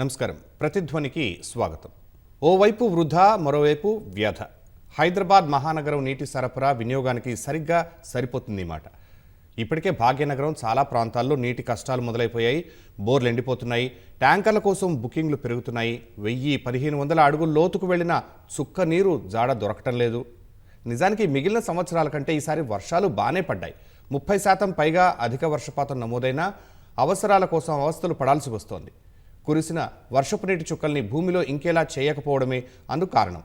నమస్కారం. ప్రతిధ్వనికి స్వాగతం. ఓవైపు వృధా మరోవైపు వ్యధ. హైదరాబాద్ మహానగరం నీటి సరఫరా వినియోగానికి సరిగ్గా సరిపోతుంది ఈ మాట. ఇప్పటికే భాగ్యనగరం చాలా ప్రాంతాల్లో నీటి కష్టాలు మొదలైపోయాయి. బోర్లు ఎండిపోతున్నాయి. ట్యాంకర్ల కోసం బుకింగ్లు పెరుగుతున్నాయి. వెయ్యి పదిహేను వందల అడుగుల లోతుకు వెళ్ళిన చుక్క నీరు జాడ దొరకటం లేదు. నిజానికి మిగిలిన సంవత్సరాల కంటే ఈసారి వర్షాలు బాగానే పడ్డాయి. ముప్పై శాతం పైగా అధిక వర్షపాతం నమోదైనా అవసరాల కోసం అవస్థలు పడాల్సి వస్తోంది. కురిసిన వర్షపు నీటి చుక్కల్ని భూమిలో ఇంకేలా చేయకపోవడమే అందుకు కారణం.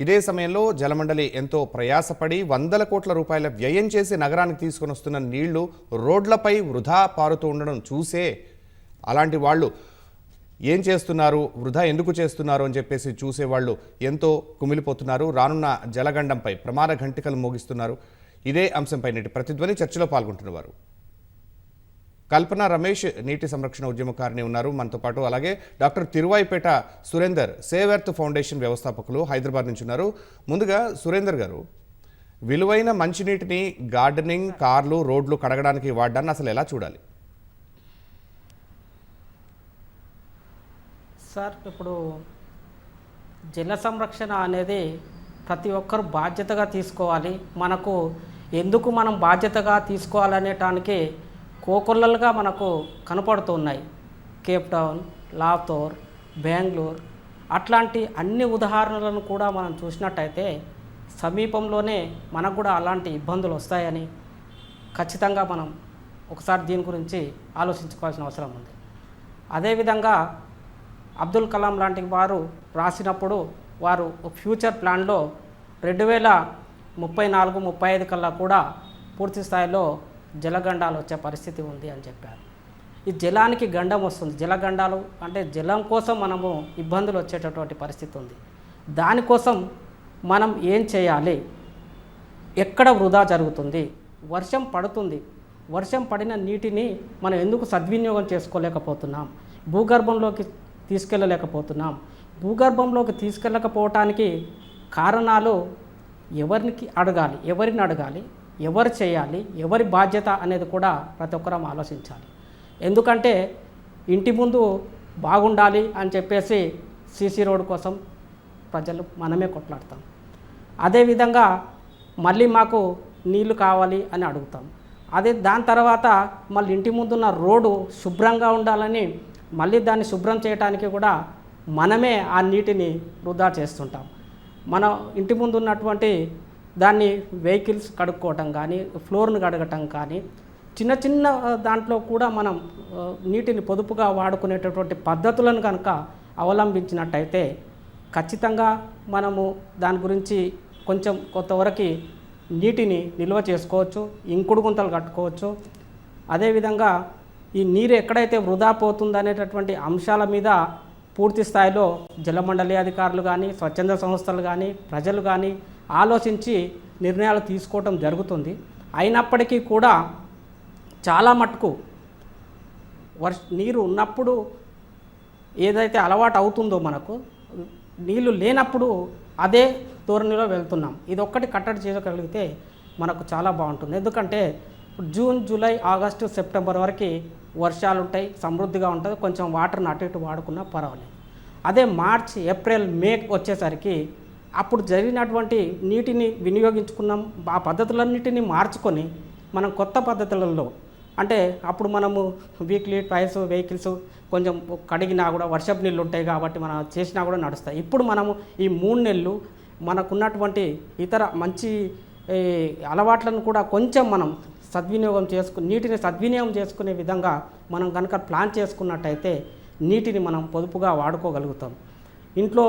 ఇదే సమయంలో జలమండలి ఎంతో ప్రయాసపడి వందల కోట్ల రూపాయల వ్యయం చేసి నగరానికి తీసుకొని వస్తున్న నీళ్ళు రోడ్లపై వృధా పారుతూ ఉండడం చూసే అలాంటి వాళ్ళు ఏం చేస్తున్నారు? వృధా ఎందుకు చేస్తున్నారు? అని చెప్పేసి చూసేవాళ్ళు ఎంతో కుమిలిపోతున్నారు. రానున్న జలగండంపై ప్రమాద ఘంటికలు మోగిస్తున్నారు. ఇదే అంశంపై నేటి ప్రతిధ్వని చర్చలో పాల్గొంటున్నవారు. కల్పన రమేష్ నీటి సంరక్షణ ఉద్యమకారిణి ఉన్నారు. మనతో పాటు అలాగే doctor Tiruvaipeta Surender save earth foundation వ్యవస్థాపకులు హైదరాబాద్ నుంచి ఉన్నారు. ముందుగా సురేందర్ గారు విలువైన మంచినీటిని గార్డెనింగ్ కార్లు రోడ్లు కడగడానికి వాడడాన్ని అసలు ఎలా చూడాలి? సార్ ఇప్పుడు జల సంరక్షణ అనేది ప్రతి ఒక్కరు బాధ్యతగా తీసుకోవాలి. మనకు ఎందుకు మనం బాధ్యతగా తీసుకోవాలనేటానికి కోకొల్లలుగా మనకు కనపడుతున్నాయి కేప్ టౌన్ లాతోర్ బెంగళూరు అట్లాంటి అన్ని ఉదాహరణలను కూడా మనం చూసినట్టయితే సమీపంలోనే మనకు కూడా అలాంటి ఇబ్బందులు వస్తాయని ఖచ్చితంగా మనం ఒకసారి దీని గురించి ఆలోచించుకోవాల్సిన అవసరం ఉంది. అదేవిధంగా అబ్దుల్ కలాం లాంటి వారు రాసినప్పుడు వారు ఫ్యూచర్ ప్లాన్లో రెండు వేల ముప్పై నాలుగు ముప్పై ఐదు కల్లా కూడా పూర్తి స్థాయిలో జలగండాలు వచ్చే పరిస్థితి ఉంది అని చెప్పారు. ఈ జలానికి గండం వస్తుంది. జలగండాలు అంటే జలం కోసం మనము ఇబ్బందులు వచ్చేటటువంటి పరిస్థితి ఉంది. దానికోసం మనం ఏం చేయాలి? ఎక్కడ వృధా జరుగుతుంది? వర్షం పడుతుంది. వర్షం పడిన నీటిని మనం ఎందుకు సద్వినియోగం చేసుకోలేకపోతున్నాం? భూగర్భంలోకి తీసుకెళ్ళలేకపోతున్నాం. భూగర్భంలోకి తీసుకెళ్ళకపోవటానికి కారణాలు ఎవరికి అడగాలి? ఎవరిని అడగాలి? ఎవరు చేయాలి ఎవరి బాధ్యత అనేది కూడా ప్రతి ఒక్కరం ఆలోచించాలి. ఎందుకంటే ఇంటి ముందు బాగుండాలి అని చెప్పేసి సీసీ రోడ్ కోసం ప్రజలు మనమే కొట్లాడతాం. అదేవిధంగా మళ్ళీ మాకు నీళ్ళు కావాలి అని అడుగుతాం. అదే దాని తర్వాత మళ్ళీ ఇంటి ముందున్న రోడ్డు శుభ్రంగా ఉండాలని మళ్ళీ దాన్ని శుభ్రం చేయడానికి కూడా మనమే ఆ నీటిని వృధా చేస్తుంటాం. మన ఇంటి ముందు ఉన్నటువంటి దాన్ని వెహికల్స్ కడుక్కోవటం కానీ ఫ్లోర్ను కడగటం కానీ చిన్న చిన్న దాంట్లో కూడా మనం నీటిని పొదుపుగా వాడుకునేటటువంటి పద్ధతులను కనుక అవలంబించినట్టయితే ఖచ్చితంగా మనము దాని గురించి కొంచెం కొంతవరకు నీటిని నిల్వ చేసుకోవచ్చు ఇంకుడు గుంతలు కట్టుకోవచ్చు. అదేవిధంగా ఈ నీరు ఎక్కడైతే వృధా పోతుందనేటటువంటి అంశాల మీద పూర్తి స్థాయిలో జలమండలి అధికారులు కానీ స్వచ్ఛంద సంస్థలు కానీ ప్రజలు కానీ ఆలోచించి నిర్ణయాలు తీసుకోవటం జరుగుతుంది. అయినప్పటికీ కూడా చాలా మటుకు వర్ష నీరు ఉన్నప్పుడు ఏదైతే అలవాటు అవుతుందో మనకు నీళ్ళు లేనప్పుడు అదే ధోరణిలో వెళ్తున్నాం. ఇది ఒక్కటి కట్టడి చేయగలిగితే మనకు చాలా బాగుంటుంది. ఎందుకంటే జూన్ జూలై ఆగస్టు సెప్టెంబర్ వరకు వర్షాలు ఉంటాయి సమృద్ధిగా ఉంటుంది. కొంచెం వాటర్ని అటు ఇటు వాడుకున్నా పర్వాలేదు. అదే మార్చ్ ఏప్రిల్ మే వచ్చేసరికి అప్పుడు జరిగినటువంటి నీటిని వినియోగించుకున్నాం. ఆ పద్ధతులన్నిటిని మార్చుకొని మనం కొత్త పద్ధతులలో అంటే అప్పుడు మనము వీక్లీ ట్వైస్ వెహికల్స్ కొంచెం కడిగినా కూడా వర్షపు నీళ్ళు ఉంటాయి కాబట్టి మనం చేసినా కూడా నడుస్తాయి. ఇప్పుడు మనము ఈ మూడు నెలలు మనకున్నటువంటి ఇతర మంచి అలవాట్లను కూడా కొంచెం మనం సద్వినియోగం చేసుకు నీటిని సద్వినియోగం చేసుకునే విధంగా మనం కనుక ప్లాన్ చేసుకున్నట్టయితే నీటిని మనం పొదుపుగా వాడుకోగలుగుతాం. ఇంట్లో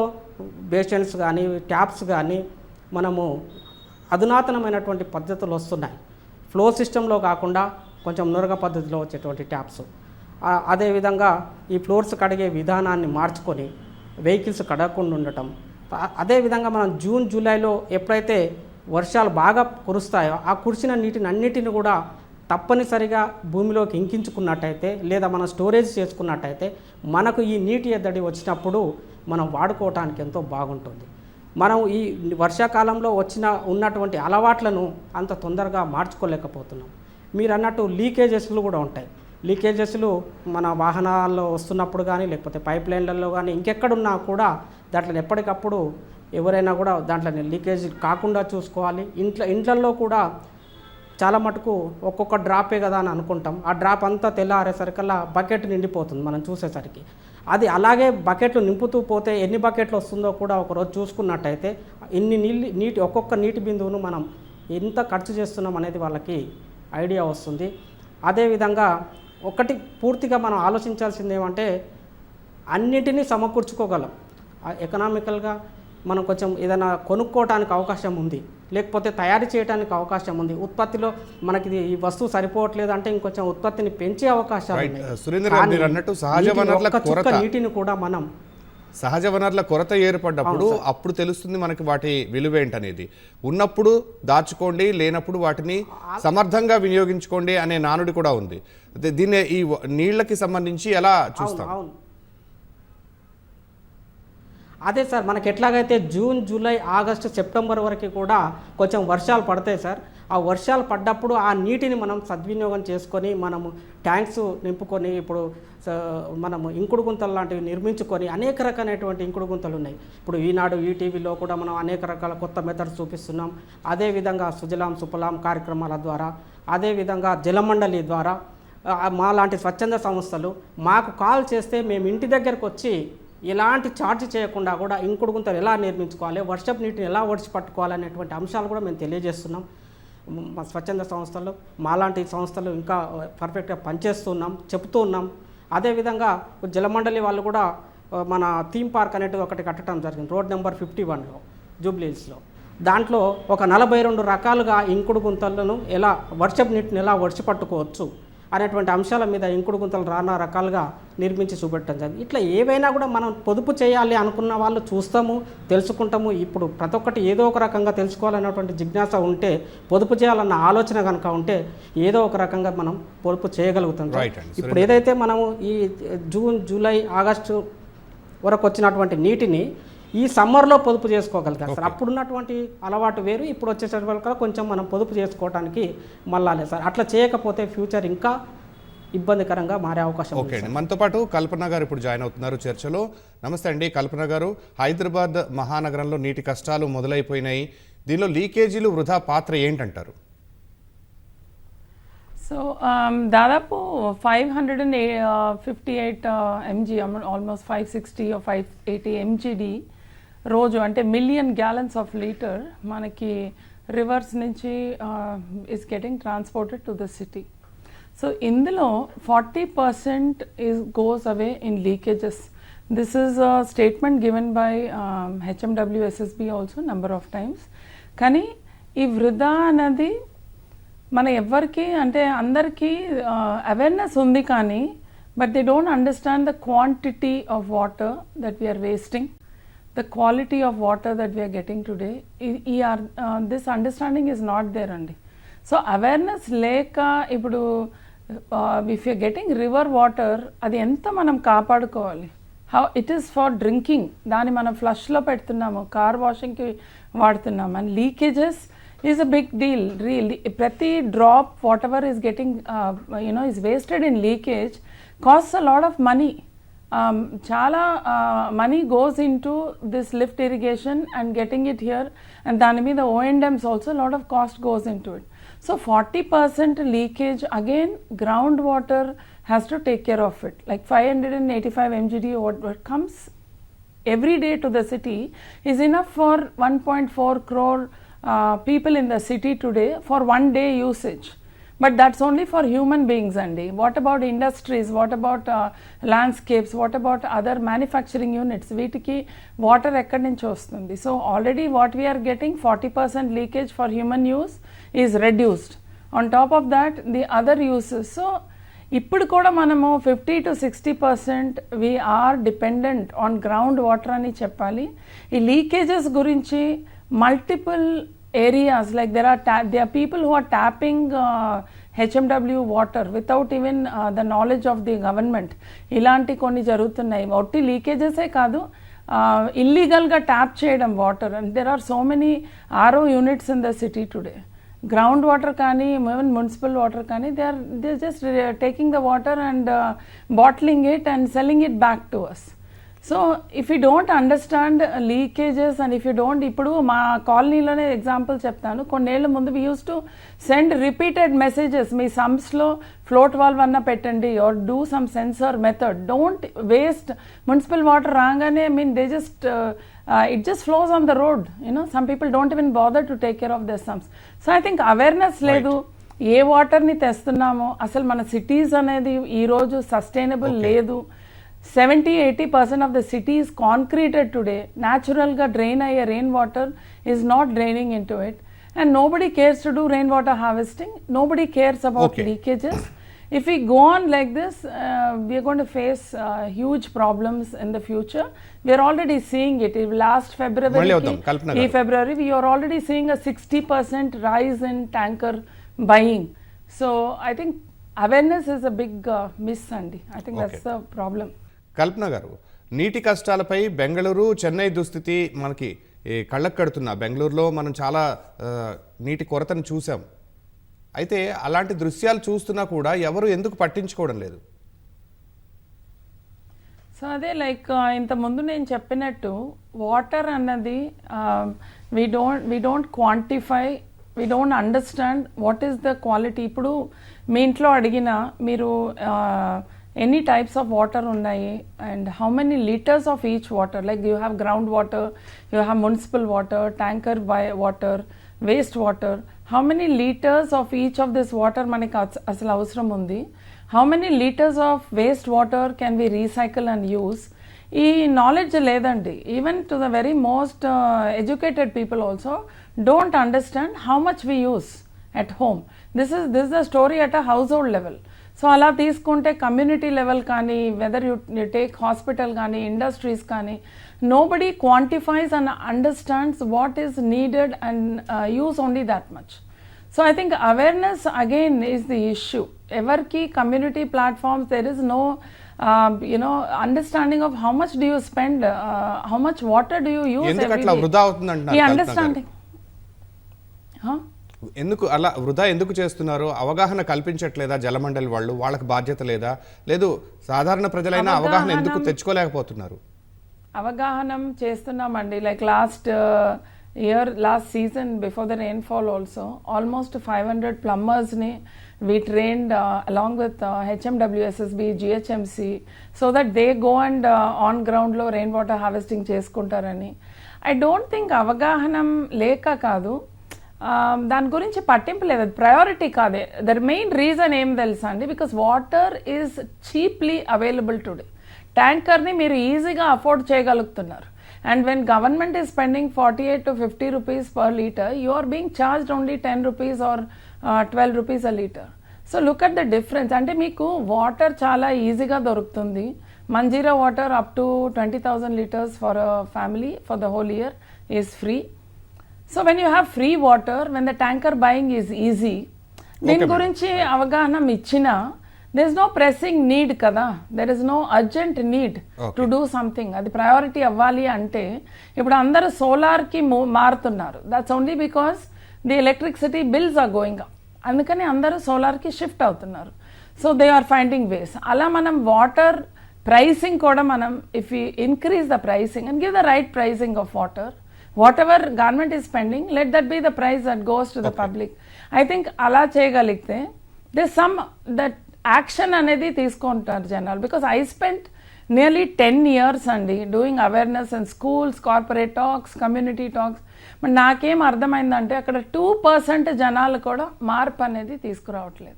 బేషన్స్ కానీ ట్యాప్స్ కానీ మనము అధునాతనమైనటువంటి పద్ధతులు వస్తున్నాయి. ఫ్లో సిస్టంలో కాకుండా కొంచెం నురగ పద్ధతిలో వచ్చేటువంటి ట్యాప్స్ అదేవిధంగా ఈ ఫ్లోర్స్ కడిగే విధానాన్ని మార్చుకొని వెహికల్స్ కడగకుండా ఉండటం. అదేవిధంగా మనం జూన్ జూలైలో ఎప్పుడైతే వర్షాలు బాగా కురుస్తాయో ఆ కురిసిన నీటిని అన్నిటిని కూడా తప్పనిసరిగా భూమిలోకి ఇంకించుకున్నట్టయితే లేదా మనం స్టోరేజ్ చేసుకున్నట్టయితే మనకు ఈ నీటి ఎద్దడి వచ్చినప్పుడు మనం వాడుకోవటానికి ఎంతో బాగుంటుంది. మనం ఈ వర్షాకాలంలో వచ్చిన ఉన్నటువంటి అలవాట్లను అంత తొందరగా మార్చుకోలేకపోతున్నాం. మీరు అన్నట్టు లీకేజెస్లు కూడా ఉంటాయి. లీకేజెస్లు మన వాహనాల్లో వస్తున్నప్పుడు కానీ లేకపోతే పైప్ లైన్లలో కానీ ఇంకెక్కడున్నా కూడా దాంట్లో ఎప్పటికప్పుడు ఎవరైనా కూడా దాంట్లో లీకేజ్ కాకుండా చూసుకోవాలి. ఇంట్లో ఇంట్లల్లో కూడా చాలా మటుకు ఒక్కొక్క డ్రాపే కదా అని అనుకుంటాం. ఆ డ్రాప్ అంతా తెల్లారేసరికల్లా బకెట్ నిండిపోతుంది మనం చూసేసరికి. అది అలాగే బకెట్లు నింపుతూ పోతే ఎన్ని బకెట్లు వస్తుందో కూడా ఒకరోజు చూసుకున్నట్టయితే ఇన్ని నీళ్ళు నీటి ఒక్కొక్క నీటి బిందువును మనం ఎంత ఖర్చు చేస్తున్నాం అనేది వాళ్ళకి ఐడియా వస్తుంది. అదేవిధంగా ఒకటి పూర్తిగా మనం ఆలోచించాల్సింది ఏమంటే అన్నిటినీ సమకూర్చుకోగలం. ఎకనామికల్గా మనం కొంచెం ఏదైనా కొనుక్కోవడానికి అవకాశం ఉంది. లేకపోతే తయారు చేయడానికి అవకాశం ఉంది. ఉత్పత్తిలో మనకి ఈ వస్తువు సరిపోవట్లేదు అంటే ఇంకొంచెం ఉత్పత్తిని పెంచే అవకాశాలు. నీటిని కూడా మనం సహజ వనరుల కొరత ఏర్పడ్డప్పుడు అప్పుడు తెలుస్తుంది మనకి వాటి విలువ ఏంటనేది. ఉన్నప్పుడు దాచుకోండి లేనప్పుడు వాటిని సమర్థంగా వినియోగించుకోండి అనే నానుడి కూడా ఉంది. దీన్ని ఈ నీళ్ళకి సంబంధించి ఎలా చూస్తాం? అదే సార్ మనకి ఎట్లాగైతే జూన్ జూలై ఆగస్టు సెప్టెంబర్ వరకు కూడా కొంచెం వర్షాలు పడతాయి సార్. ఆ వర్షాలు పడ్డప్పుడు ఆ నీటిని మనం సద్వినియోగం చేసుకొని మనము ట్యాంక్స్ నింపుకొని ఇప్పుడు స- మనము ఇంకుడు గుంతలు లాంటివి నిర్మించుకొని అనేక రకమైనటువంటి ఇంకుడు గుంతలు ఉన్నాయి. ఇప్పుడు ఈనాడు ఈటీవీలో కూడా మనం అనేక రకాల కొత్త మెథడ్స్ చూపిస్తున్నాం. అదేవిధంగా సుజలాం సుఫలాం కార్యక్రమాల ద్వారా అదేవిధంగా జలమండలి ద్వారా మా లాంటి స్వచ్ఛంద సంస్థలు మాకు కాల్ చేస్తే మేము ఇంటి దగ్గరకు వచ్చి ఎలాంటి ఛార్జ్ చేయకుండా కూడా ఇంకుడు గుంతలు ఎలా నిర్మించుకోవాలి వర్షపు నీటిని ఎలా ఒడిచి పట్టుకోవాలి అనేటువంటి అంశాలు కూడా మేము తెలియజేస్తున్నాం. మా స్వచ్ఛంద సంస్థలు మాలాంటి సంస్థలు ఇంకా పర్ఫెక్ట్గా పనిచేస్తున్నాం చెప్తూ ఉన్నాం. అదేవిధంగా జలమండలి వాళ్ళు కూడా మన థీమ్ పార్క్ అనేటిది ఒకటి కట్టడం జరిగింది రోడ్ నెంబర్ ఫిఫ్టీ వన్లో జూబ్లీహిల్స్లో. దాంట్లో ఒక నలభై రెండు రకాలుగా ఇంకుడు గుంతలను ఎలా వర్షపు నీటిని ఎలా ఒడిచి పట్టుకోవచ్చు అనేటువంటి అంశాల మీద ఇంకుడు గుంతలు రానా రకాలుగా నిర్మించి చూపెట్టడం జరిగింది. ఇట్లా ఏవైనా కూడా మనం పొదుపు చేయాలి అనుకున్న వాళ్ళు చూస్తాము తెలుసుకుంటాము. ఇప్పుడు ప్రతి ఒక్కటి ఏదో ఒక రకంగా తెలుసుకోవాలన్నటువంటి జిజ్ఞాస ఉంటే పొదుపు చేయాలన్న ఆలోచన కనుక ఉంటే ఏదో ఒక రకంగా మనం పొదుపు చేయగలుగుతాం. ఇప్పుడు ఏదైతే మనము ఈ జూన్ జూలై ఆగస్టు వరకు వచ్చినటువంటి నీటిని ఈ సమ్మర్లో పొదుపు చేసుకోగలుగుతారు. సార్ అప్పుడున్నటువంటి అలవాటు వేరు ఇప్పుడు వచ్చేసరికి కొంచెం మనం పొదుపు చేసుకోవడానికి మళ్ళాలే సార్. అట్లా చేయకపోతే ఫ్యూచర్ ఇంకా ఇబ్బందికరంగా మారే అవకాశం ఉంది ఓకే అండి. మనతో పాటు కల్పన గారు ఇప్పుడు జాయిన్ అవుతున్నారు చర్చలో. నమస్తే అండి కల్పన గారు. హైదరాబాద్ మహానగరంలో నీటి కష్టాలు మొదలైపోయినాయి. దీనిలో లీకేజీలు వృధా పాత్ర ఏంటంటారు? సో దాదాపు five hundred and fifty eight MG almost five sixty five eighty MGD రోజు అంటే మిలియన్ గ్యాలన్స్ ఆఫ్ లీటర్ మనకి రివర్స్ నుంచి is getting transported to the city so ఇందులో forty percent is goes away in leakages this is a statement given by HMWSSB also number of times కానీ ఈ వృధా అనేది మన ఎవ్వరికి అంటే అందరికీ అవేర్నెస్ ఉంది కానీ but they don't understand the quantity of water that we are wasting the quality of water that we are getting today ఈ are this understanding is not there అండి సో అవేర్నెస్ లేక ఇప్పుడు if you getting river water అది ఎంత మనం కాపాడుకోవాలి how it is for drinking దాన్ని మనం ఫ్లష్లో పెడుతున్నాము కార్ వాషింగ్కి వాడుతున్నాము and leakages is a big deal real ప్రతి drop what ever is getting you know is wasted in leakage cost a lot of money Um, chala uh, money goes into this lift irrigation and getting it here and dhanami the O&Ms also a lot of cost goes into it. So 40% leakage again groundwater has to take care of it like 585 MGD what, what comes every day to the city is enough for 1.4 crore uh, people in the city today for one day usage. But that's only for human beings అండి what about industries what about landscapes what about other manufacturing units వీటికి water ఎక్కడి నుంచి వస్తుంది? So already what we are getting forty percent leakage for human use is reduced on top of that the other uses so ఇప్పుడు కూడా మనము fifty to sixty percent we are dependent on ground water అని చెప్పాలి. ఈ leakages గురించి multiple areas like there are they are people who are tapping HMW water without even the knowledge of the government ఇలాంటి కొన్ని జరుగుతున్నాయి. ఒట్టి లీకేజెసే కాదు. ఇల్లీగల్గా ట్యాప్ చేయడం water and there are so many RO units in the city today ground water కానీ even municipal water కానీ they are they just taking the water and bottling it and selling it back to us so if you don't understand leakages and if you don't ఇప్పుడు మా కాలనీలోనే example చెప్తాను. కొన్నేళ్ళ ముందు we use to send repeated messages మీ సమ్స్లో float valve అన్న పెట్టండి or do some sensor method don't waste municipal water రాగానే mean they just it just flows on the road you know some people don't even bother to take care of the sumps so I think awareness లేదు. ఏ వాటర్ని తెస్తున్నామో అసలు మన cities అనేది ఈరోజు sustainable లేదు. Seventy eighty percent of the cities concreted today న్యాచురల్గా drain అయ్యే rain water is not draining into it and nobody cares to do rain water harvesting nobody cares about Okay. leakages. If we go on like this, uh, we are going to face uh, huge problems in the future. We are already seeing it. If Last February, మళ్ళీ వద్దాం, కల్పన ఈ గారు. February, we are already seeing a 60% rise in tanker buying. So I think awareness is a big uh, miss, Andy. I think that's Okay. the problem. కల్పన గారు నీటి కష్టాలపై బెంగళూరు చెన్నై దుస్థితి మనకి కళ్ళకు కడుతున్నా. బెంగళూరులో మనం చాలా నీటి కొరతను చూసాం అయితే అలాంటి దృశ్యాలు చూస్తున్నా కూడా ఎవరు ఎందుకు పట్టించుకోవడం లేదు? సో అదే లైక్ ఇంతకుముందు నేను చెప్పినట్టు వాటర్ అన్నది we don't we don't quantify we don't understand what is the quality ఇప్పుడు మీ ఇంట్లో అడిగిన మీరు ఎనీ టైప్స్ ఆఫ్ వాటర్ ఉన్నాయి and how many litres of each water? Like you have ground water you have municipal water tanker buy water waste water. How many litres of each of this water మనకి అస- అసలు అవసరం ఉంది? How many litres of waste water can we recycle and use? ఈ knowledge లేదండి. Even to the very most educated people also don't understand how much we use at home this is this the story at a household level so అలా తీసుకుంటే community level కానీ whether you you take hospital కానీ industries కానీ nobody quantifies and understands what is needed and use only that much so I think awareness again is the issue ఎవరికి community platforms there is no you know understanding of how much do you spend how much water do you use ఈ? Understanding ఎందుకు అలా వృధా ఎందుకు చేస్తున్నారు అవగాహన కల్పించట్లేదా జలమండలి వాళ్ళు? వాళ్ళకి బాధ్యత లేదా? లేదు సాధారణ ప్రజలైన అవగాహన ఎందుకు తెచ్చుకోలేకపోతున్నారు? అవగాహనం చేస్తున్నామండి. Like last year last season before the rainfall also almost five hundred ప్లంబర్స్ని we trained along with HMWSSB GHMC so that they go and on గ్రౌండ్లో రెయిన్ వాటర్ హార్వెస్టింగ్ చేసుకుంటారని. ఐ డోంట్ థింక్ అవగాహనం లేక కాదు. దాని గురించి పట్టింపు లేదు. అది ప్రయారిటీ కాదే. దర్ మెయిన్ రీజన్ ఏం తెలుసా అండి? Because water is cheaply available today ట్యాంకర్ని మీరు ఈజీగా అఫోర్డ్ చేయగలుగుతున్నారు. And when government is spending forty eight to fifty rupees per litre you are being charged only ten rupees or twelve rupees a litre so look at the difference అంటే మీకు water చాలా ఈజీగా దొరుకుతుంది. Manjira water up to twenty thousand litres for a family for the whole year is free so when you have free water when the tanker buying is easy దీని. గురించి అవగాహన ఇచ్చినా there is no pressing need కదా there is no urgent need to do something అది priority అవ్వాలి అంటే ఇప్పుడు అందరూ సోలార్కి మారుతున్నారు. That's only because the electricity bills are going up అందుకని అందరూ సోలార్కి షిఫ్ట్ అవుతున్నారు. So they are finding ways అలా మనం వాటర్ ప్రైసింగ్ కూడా మనం if you increase the pricing and give the right pricing of water what ever government is spending let that be the price that goes to the public I think అలా చేయగలిగితే they some that action అనేది తీసుకుంటారు జనాలు. Because I spend nearly ten years అండి doing awareness and schools corporate talks community talks మరి నాకేం అర్థమైందంటే అక్కడ టూ పర్సెంట్ జనాలు కూడా మార్పు అనేది తీసుకురావట్లేదు.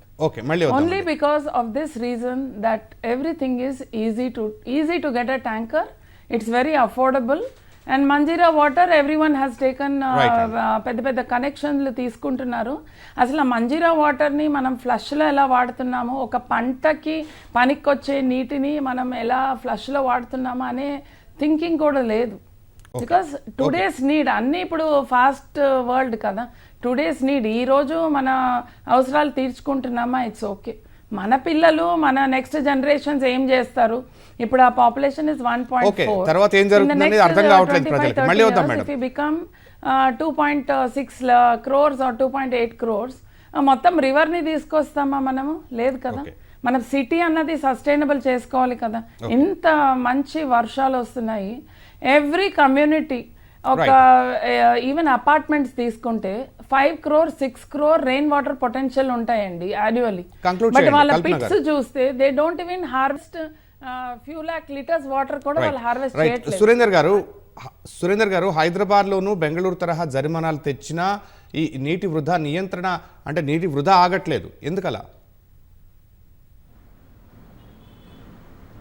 Only because of this reason that everything is easy to easy to get a tanker. It's very affordable. And Manjira water every one has taken uh, పెద్ద పెద్ద కనెక్షన్లు తీసుకుంటున్నారు. అసలు ఆ మంజీరా వాటర్ని మనం ఫ్లష్లో ఎలా వాడుతున్నామో ఒక పంటకి పనికొచ్చే నీటిని మనం ఎలా ఫ్లష్లో వాడుతున్నామో అనే థింకింగ్ కూడా లేదు. బికాస్ టుడేస్ నీడ్ అన్నీ ఇప్పుడు ఫాస్ట్ వరల్డ్ కదా. టుడేస్ నీడ్ ఈ రోజు మన అవసరాలు తీర్చుకుంటున్నామా ఇట్స్ ఓకే మన పిల్లలు మన నెక్స్ట్ జనరేషన్స్ ఏం చేస్తారు? ఇప్పుడు ఆ పాపులేషన్ ఇస్ వన్ తర్వాత ఏం జరుగుతుందనేది అర్థం కావట్లేదు ప్రజలకి. మళ్ళీ వద్దాం, madam. Become two point six crores or two point eight crores మొత్తం రివర్ని తీసుకొస్తామా మనము? లేదు కదా. మనం సిటీ అన్నది సస్టైనబుల్ చేసుకోవాలి కదా. ఇంత మంచి వర్షాలు వస్తున్నాయి. ఎవ్రీ కమ్యూనిటీ ఒక ఈవెన్ అపార్ట్మెంట్స్ తీసుకుంటే five crore six crore rain water potential ఉంటాయండి యాన్యువల్లీ బట్ వాళ్ళ పిట్స్ చూస్తే they don't even harvest few lakh litres water కూడా వాళ్ళు హార్వెస్ట్ చేయట్లేదు. సురేందర్ గారు సురేందర్ గారు హైదరాబాద్లోను బెంగళూరు తరహా జరిమానాలు తెచ్చినా ఈ నీటి వృధా నియంత్రణ అంటే నీటి వృధా ఆగట్లేదు. ఎందుకలా?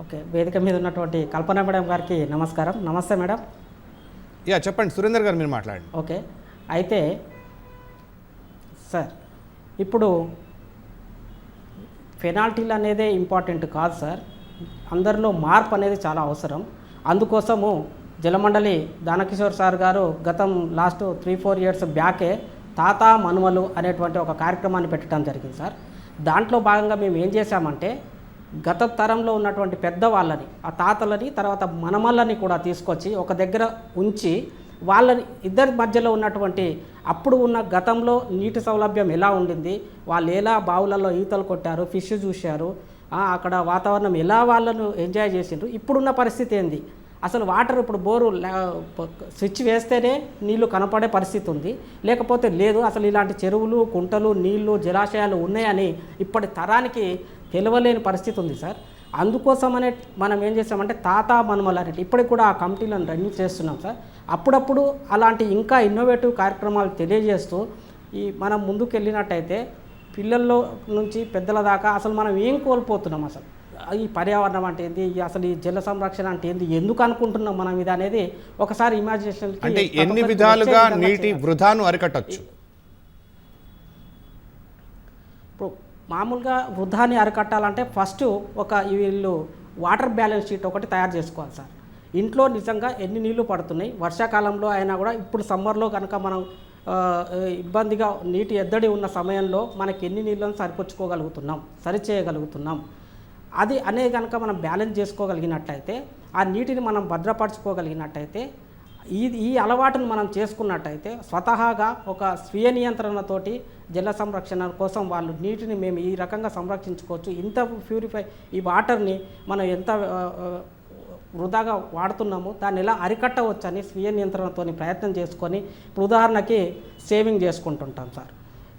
ఓకే వేదిక మీద ఉన్నటువంటి కల్పన మేడం గారికి నమస్కారం. నమస్తే మేడం. యా చెప్పండి. సురేందర్ గారు మీరు మాట్లాడండి. ఓకే అయితే సార్ ఇప్పుడు పెనాల్టీలు అనేదే ఇంపార్టెంట్ కాదు సార్. అందరిలో మార్పు అనేది చాలా అవసరం. అందుకోసము జలమండలి దానకిషోర్ సార్ గారు గతం లాస్ట్ త్రీ ఫోర్ ఇయర్స్ బ్యాకే తాత మనుమలు అనేటువంటి ఒక కార్యక్రమాన్ని పెట్టడం జరిగింది సార్. దాంట్లో భాగంగా మేము ఏం చేశామంటే గత తరంలో ఉన్నటువంటి పెద్దవాళ్ళని ఆ తాతలని తర్వాత మనమల్లని కూడా తీసుకొచ్చి ఒక దగ్గర ఉంచి వాళ్ళని ఇద్దరి మధ్యలో ఉన్నటువంటి అప్పుడు ఉన్న గతంలో నీటి సౌలభ్యం ఎలా ఉండింది వాళ్ళు ఎలా బావులలో ఈతలు కొట్టారు ఫిష్ చూశారు అక్కడ వాతావరణం ఎలా వాళ్ళను ఎంజాయ్ చేసిండ్రు ఇప్పుడున్న పరిస్థితి ఏంది? అసలు వాటర్ ఇప్పుడు బోరు లే- స్విచ్ వేస్తేనే నీళ్ళు కనపడే పరిస్థితి ఉంది. లేకపోతే లేదు అసలు ఇలాంటి చెరువులు కుంటలు నీళ్ళు జలాశయాలు ఉన్నాయని ఇప్పటి తరానికి తెలవలేని పరిస్థితి ఉంది సార్. అందుకోసమనే మనం ఏం చేసామంటే తాత మనుమలు ఇప్పటికి కూడా ఆ కమిటీలను రన్ చేస్తున్నాం సార్. అప్పుడప్పుడు అలాంటి ఇంకా ఇన్నోవేటివ్ కార్యక్రమాలు తెలియజేస్తూ ఈ మనం ముందుకు వెళ్ళినట్టయితే పిల్లల్లో నుంచి పెద్దల దాకా అసలు మనం ఏం కోల్పోతున్నాం అసలు? ఈ పర్యావరణం అంటే ఏంది? అసలు ఈ జల సంరక్షణ అంటే ఏంది? ఎందుకు అనుకుంటున్నాం మనం ఇది అనేది ఒకసారి ఇమాజినేషన్ అంటే ఎన్ని విధాలుగా నీటి వృధాను అరికట్టొచ్చు? ఇప్పుడు మామూలుగా వృధాన్ని అరికట్టాలంటే ఫస్ట్ ఒక వీళ్ళు వాటర్ బ్యాలెన్స్ షీట్ ఒకటి తయారు చేసుకోవాలి సార్. ఇంట్లో నిజంగా ఎన్ని నీళ్ళు పడుతున్నాయి? వర్షాకాలంలో అయినా కూడా ఇప్పుడు సమ్మర్లో కనుక మనం ఇబ్బందిగా నీటి ఎద్దడి ఉన్న సమయంలో మనకి ఎన్ని నీళ్ళను సరిపుచ్చుకోగలుగుతున్నాం? సరిచేయగలుగుతున్నాం? అది అనే కనుక మనం బ్యాలెన్స్ చేసుకోగలిగినట్టయితే ఆ నీటిని మనం భద్రపరచుకోగలిగినట్టయితే ఈ ఈ అలవాటును మనం చేసుకున్నట్టయితే స్వతహాగా ఒక స్వీయ నియంత్రణతోటి జల సంరక్షణ కోసం వాళ్ళు నీటిని మేము ఈ రకంగా సంరక్షించుకోవచ్చు. ఇంత ప్యూరిఫై ఈ వాటర్ని మనం ఎంత వృధాగా వాడుతున్నాము. దాన్ని ఎలా అరికట్టవచ్చని స్వీయ నియంత్రణతో ప్రయత్నం చేసుకొని ఇప్పుడు ఉదాహరణకి సేవింగ్ చేసుకుంటుంటాం సార్.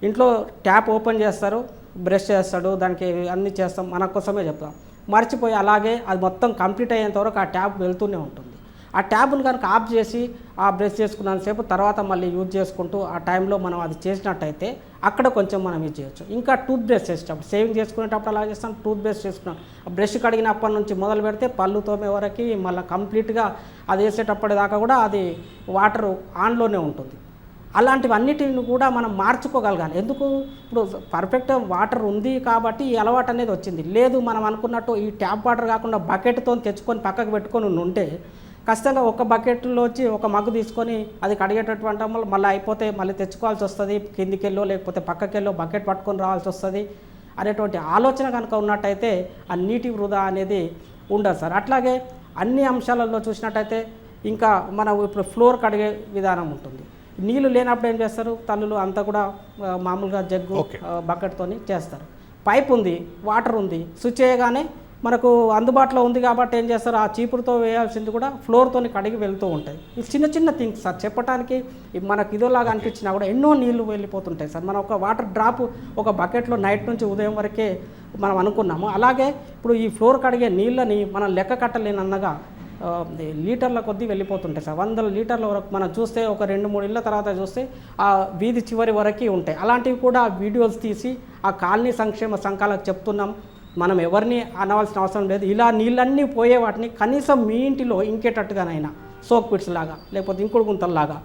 ఇంట్లో ట్యాప్ ఓపెన్ చేస్తారు బ్రష్ చేస్తాడు దానికి అన్ని చేస్తాం మన కోసమే చెప్తాం. మర్చిపోయి అలాగే అది మొత్తం కంప్లీట్ అయ్యేంతవరకు ఆ ట్యాప్ వెళ్తూనే ఉంటుంది. ఆ ట్యాబ్ను కనుక ఆఫ్ చేసి ఆ బ్రష్ చేసుకున్నంతసేపు తర్వాత మళ్ళీ యూజ్ చేసుకుంటూ ఆ టైంలో మనం అది చేసినట్టయితే అక్కడ కొంచెం మనం యూజ్ చేయొచ్చు. ఇంకా టూత్ బ్రష్ చేసేటప్పుడు సేవింగ్ చేసుకునేటప్పుడు అలా చేస్తాం టూత్ బ్రష్ చేసుకున్నాం. ఆ బ్రష్ కడిగినప్పటి నుంచి మొదలు పెడితే పళ్ళు తోమే వరకు మళ్ళీ కంప్లీట్గా అది వేసేటప్పటి దాకా కూడా అది వాటర్ ఆన్లోనే ఉంటుంది. అలాంటివన్నిటిని కూడా మనం మార్చుకోగలగాలి. ఎందుకు? ఇప్పుడు పర్ఫెక్ట్ వాటర్ ఉంది కాబట్టి ఈ అలవాటు అనేది వచ్చింది. లేదు మనం అనుకున్నట్టు ఈ ట్యాప్ వాటర్ కాకుండా బకెట్తో తెచ్చుకొని పక్కకు పెట్టుకొని ఉంటే ఖచ్చితంగా ఒక బకెట్లో వచ్చి ఒక మగ్గు తీసుకొని అది కడిగేటటువంటి మళ్ళీ అయిపోతే మళ్ళీ తెచ్చుకోవాల్సి వస్తుంది కిందికెళ్ళో లేకపోతే పక్కకెళ్ళో బకెట్ పట్టుకొని రావాల్సి వస్తుంది అనేటువంటి ఆలోచన కనుక ఉన్నట్టయితే ఆ నీటి వృధా అనేది ఉండదు సార్. అట్లాగే అన్ని అంశాలలో చూసినట్టయితే ఇంకా మనం ఇప్పుడు ఫ్లోర్ కడిగే విధానం ఉంటుంది. నీళ్ళు లేనప్పుడు ఏం చేస్తారు? తల్లులు అంతా కూడా మామూలుగా జగ్గు బకెట్తోని చేస్తారు. పైప్ ఉంది వాటర్ ఉంది స్విచ్ చేయగానే మనకు అందుబాటులో ఉంది కాబట్టి ఏం చేస్తారు? ఆ చీపురుతో వేయాల్సింది కూడా ఫ్లోర్తోని కడిగి వెళ్తూ ఉంటాయి. ఇది చిన్న చిన్న థింగ్స్ సార్. చెప్పడానికి ఇవి మనకు ఇదోలాగా అనిపించినా కూడా ఎన్నో నీళ్ళు వెళ్ళిపోతుంటాయి సార్. మనం ఒక వాటర్ డ్రాప్ ఒక బకెట్లో నైట్ నుంచి ఉదయం వరకే మనం అనుకున్నాము. అలాగే ఇప్పుడు ఈ ఫ్లోర్ కడిగే నీళ్ళని మనం లెక్క కట్టలేనన్నగా లీటర్ల కొద్దీ వెళ్ళిపోతుంటాయి సార్. వందల లీటర్ల వరకు మనం చూస్తే ఒక రెండు మూడు ఇళ్ళ తర్వాత చూస్తే ఆ వీధి చివరి వరకు ఉంటాయి. అలాంటివి కూడా వీడియోస్ తీసి ఆ కాలనీ సంక్షేమ సంఘాలకు చెప్తున్నాం. మనం ఎవరిని అనవలసిన అవసరం లేదు. ఇలా నీళ్ళన్నీ పోయే వాటిని కనీసం మీ ఇంటిలో ఇంకేటట్టుగానైనా సోక్ పిట్స్ లాగా లేకపోతే ఇంకుడు గుంతల్లాగా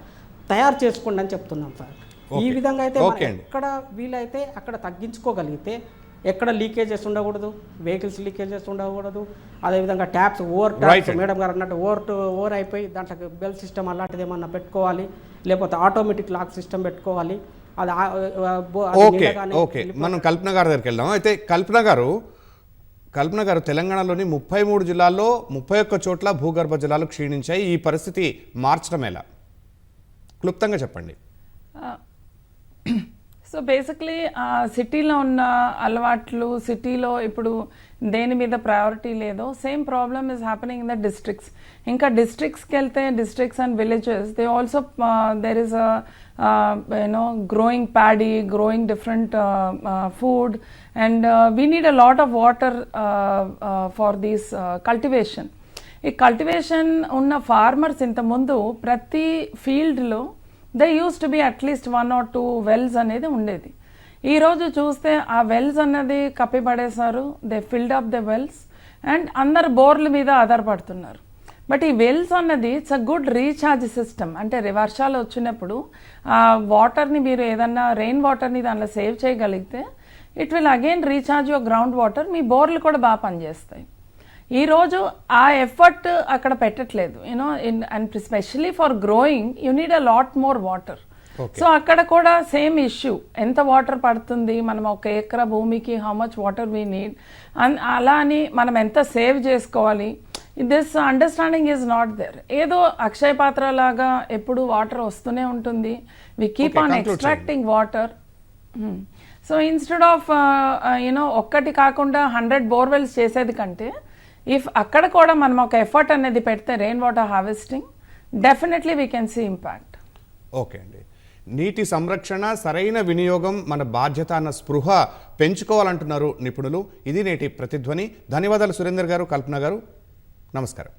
తయారు చేసుకోండి అని చెప్తున్నాం సార్. ఈ. విధంగా అయితే. ఎక్కడ వీలైతే అక్కడ తగ్గించుకోగలిగితే ఎక్కడ లీకేజెస్ ఉండకూడదు. వెహికల్స్ లీకేజెస్ ఉండకూడదు. అదేవిధంగా ట్యాప్స్ ఓవర్ ట్యాప్స్. మేడం గారు అన్నట్టు ఓవర్ టు ఓవర్ అయిపోయి దాంట్లో బెల్ సిస్టమ్ అలాంటిది ఏమన్నా పెట్టుకోవాలి లేకపోతే ఆటోమేటిక్ లాక్ సిస్టమ్ పెట్టుకోవాలి. అది ఓకే. ఓకే. మనం కల్పన గారి దగ్గరికి వెళ్దాం. అయితే కల్పన గారు కల్పన గారు తెలంగాణలోని ముప్పై మూడు జిల్లాల్లో ముప్పై ఒక్క చోట్ల భూగర్భ జలాలు క్షీణించాయి. ఈ పరిస్థితి మార్చడం ఎలా క్లుప్తంగా చెప్పండి. సో బేసిక్లీ సిటీలో ఉన్న అలవాట్లు సిటీలో ఇప్పుడు దేని మీద ప్రయారిటీ లేదో same problem is happening in the districts ఇంకా డిస్ట్రిక్ట్స్కి వెళ్తే districts and villages they also there is you know growing paddy growing different food and we need a lot of water for these cultivation ఈ cultivation ఉన్న farmers ఇంతకుముందు ప్రతి ఫీల్డ్లో they use to be at least one or two wells అనేది ఉండేది. ఈరోజు చూస్తే ఆ వెల్స్ అన్నది కప్పిపడేశారు they filled up the wells and అందరు బోర్ల మీద ఆధారపడుతున్నారు. బట్ ఈ వెల్స్ అన్నది it's a good recharge system అంటే రి- వర్షాలు వచ్చినప్పుడు ఆ వాటర్ని మీరు ఏదన్నా రెయిన్ వాటర్ని దానిలో సేవ్ చేయగలిగితే it will again recharge your ground water మీ బోర్లు కూడా బాగా పనిచేస్తాయి. ఈరోజు ఆ ఎఫర్ట్ అక్కడ పెట్టట్లేదు. You know in and specially for growing you need a lot more water so అక్కడ కూడా సేమ్ ఇష్యూ ఎంత వాటర్ పడుతుంది? మనం ఒక ఎకరా భూమికి how much water we need అలా అని మనం ఎంత సేవ్ చేసుకోవాలి? This understanding is not there ఏదో అక్షయ పాత్ర లాగా ఎప్పుడు వాటర్ వస్తూనే ఉంటుంది. We keep on extracting water so instead of you know ఒక్కటి కాకుండా హండ్రెడ్ బోర్వెల్స్ చేసేది కంటే ఇఫ్ అక్కడ కూడా మనం ఒక ఎఫర్ట్ అనేది పెడితే rain water harvesting definitely we can see impact okay అండి. నీటి సంరక్షణ సరైన వినియోగం మన బాధ్యత అన్న స్పృహ పెంచుకోవాలంటున్నారు నిపుణులు. ఇది నేటి ప్రతిధ్వని. ధన్యవాదాలు సురేందర్ గారు కల్పన గారు. నమస్కారం.